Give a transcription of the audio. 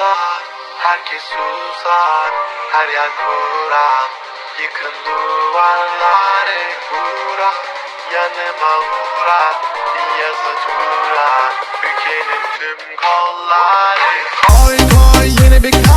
susar Herkes susar Her yer kuran Yıkın duvarları Vuran Yanıma vuran Bir yazı turan Bükelim tüm kolları Koy koy yeni bir